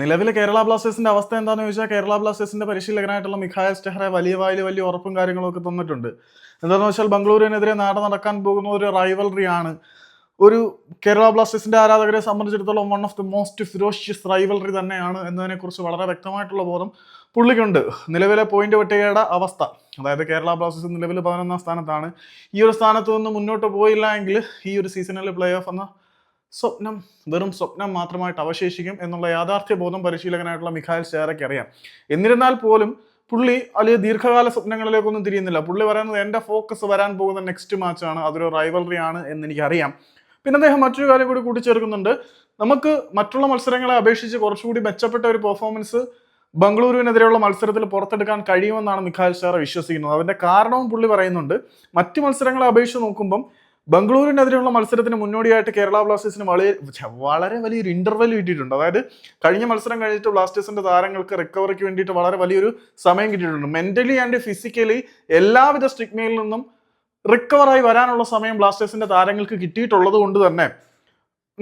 നിലവിലെ കേരള ബ്ലാസ്റ്റേഴ്സിന്റെ അവസ്ഥ എന്താണെന്ന് ചോദിച്ചാൽ കേരള ബ്ലാസ്റ്റേഴ്സിന്റെ പരിശീലകനായിട്ടുള്ള മിഖായൽ സ്റ്റെഹ്റ വലിയ വായിൽ വലിയ ഉറപ്പും കാര്യങ്ങളും ഒക്കെ തന്നിട്ടുണ്ട്. എന്താണെന്ന് വെച്ചാൽ ബംഗളൂരുവിനെതിരെ നാട് നടക്കാൻ പോകുന്ന ഒരു റൈവൽറി ആണ്. ഒരു കേരള ബ്ലാസ്റ്റേഴ്സിന്റെ ആരാധകരെ സംബന്ധിച്ചിടത്തോളം one of the most ferocious rivalry തന്നെയാണ് എന്നതിനെക്കുറിച്ച് വളരെ വ്യക്തമായിട്ടുള്ള ബോധം പുള്ളിക്കുണ്ട്. നിലവിലെ പോയിന്റ് പട്ടികയുടെ അവസ്ഥ അതായത് കേരള ബ്ലാസ്റ്റേഴ്സ് നിലവിൽ പതിനൊന്നാം സ്ഥാനത്താണ്. ഈ ഒരു സ്ഥാനത്ത് നിന്ന് മുന്നോട്ട് പോയില്ല എങ്കിൽ ഈ ഒരു സീസണിൽ പ്ലേ ഓഫ് എന്ന സ്വപ്നം വെറും സ്വപ്നം മാത്രമായിട്ട് അവശേഷിക്കും എന്നുള്ള യാഥാർത്ഥ്യ ബോധം പരിശീലകനായിട്ടുള്ള മിഖായൽ ഷേറയ്ക്ക് അറിയാം. എന്നിരുന്നാൽ പോലും പുള്ളി വലിയ ദീർഘകാല സ്വപ്നങ്ങളിലേക്കൊന്നും തിരിയുന്നില്ല. പുള്ളി പറയുന്നത് എന്റെ ഫോക്കസ് വരാൻ പോകുന്ന നെക്സ്റ്റ് മാച്ചാണ് അതൊരു റൈവലറി ആണ് എന്ന് എനിക്കറിയാം പിന്നെ അദ്ദേഹം മറ്റൊരു കാര്യം കൂടി കൂട്ടിച്ചേർക്കുന്നുണ്ട്. നമുക്ക് മറ്റുള്ള മത്സരങ്ങളെ അപേക്ഷിച്ച് കുറച്ചുകൂടി മെച്ചപ്പെട്ട ഒരു പെർഫോമൻസ് ബംഗളൂരുവിനെതിരെയുള്ള മത്സരത്തിൽ പുറത്തെടുക്കാൻ കഴിയുമെന്നാണ് മിഖാൽ ഷാറ വിശ്വസിക്കുന്നത്. അതിന്റെ കാരണവും പുള്ളി പറയുന്നുണ്ട്. മറ്റു മത്സരങ്ങളെ അപേക്ഷിച്ച് നോക്കുമ്പം ബംഗളൂരുവിനെതിരെയുള്ള മത്സരത്തിന് മുന്നോടിയായിട്ട് കേരള ബ്ലാസ്റ്റേഴ്സിന് വളരെ വളരെ വലിയൊരു ഇന്റർവെൽ കിട്ടിയിട്ടുണ്ട്. അതായത് കഴിഞ്ഞ മത്സരം കഴിഞ്ഞിട്ട് ബ്ലാസ്റ്റേഴ്സിന്റെ താരങ്ങൾക്ക് റിക്കവറിക്ക് വേണ്ടിയിട്ട് വളരെ വലിയൊരു സമയം കിട്ടിയിട്ടുണ്ട്. മെന്റലി ആൻഡ് ഫിസിക്കലി എല്ലാവിധ സ്റ്റിഗ്മയിൽ നിന്നും റിക്കവറായി വരാനുള്ള സമയം ബ്ലാസ്റ്റേഴ്സിന്റെ താരങ്ങൾക്ക് കിട്ടിയിട്ടുള്ളത് കൊണ്ട് തന്നെ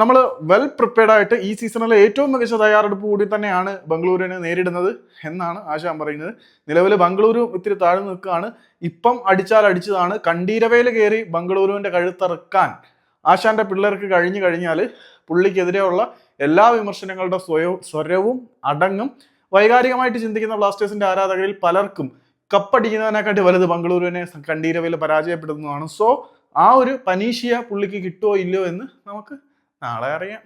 നമ്മൾ വെൽ പ്രിപ്പയർഡ് ആയിട്ട് ഈ സീസണിലെ ഏറ്റവും മികച്ച തയ്യാറെടുപ്പ് കൂടി തന്നെയാണ് ബംഗളൂരുവിനെ നേരിടുന്നത് എന്നാണ് ആശാൻ പറയുന്നത്. നിലവിൽ ബംഗളൂരു ഇത്തിരി താഴ്ന്നു നിൽക്കുകയാണ്. ഇപ്പം അടിച്ചാൽ അടിച്ചതാണ്. കണ്ടീരവയിൽ കയറി ബംഗളൂരുവിന്റെ കഴുത്തറുക്കാൻ ആശാന്റെ പിള്ളേർക്ക് കഴിഞ്ഞു കഴിഞ്ഞാൽ പുള്ളിക്കെതിരെയുള്ള എല്ലാ വിമർശനങ്ങളുടെ സ്വയവും സ്വരവും അടങ്ങും. വൈകാരികമായിട്ട് ചിന്തിക്കുന്ന ബ്ലാസ്റ്റേഴ്സിന്റെ ആരാധകരിൽ പലർക്കും കപ്പടിക്കുന്നതിനെക്കാട്ടി വലുത് ബംഗളൂരുവിനെ കണ്ടീരവയിൽ പരാജയപ്പെടുന്നതാണ്. സോ ആ ഒരു പനീഷിയ പുള്ളിക്ക് കിട്ടുമോ ഇല്ലയോ എന്ന് നമുക്ക് നാളെ അറിയാം.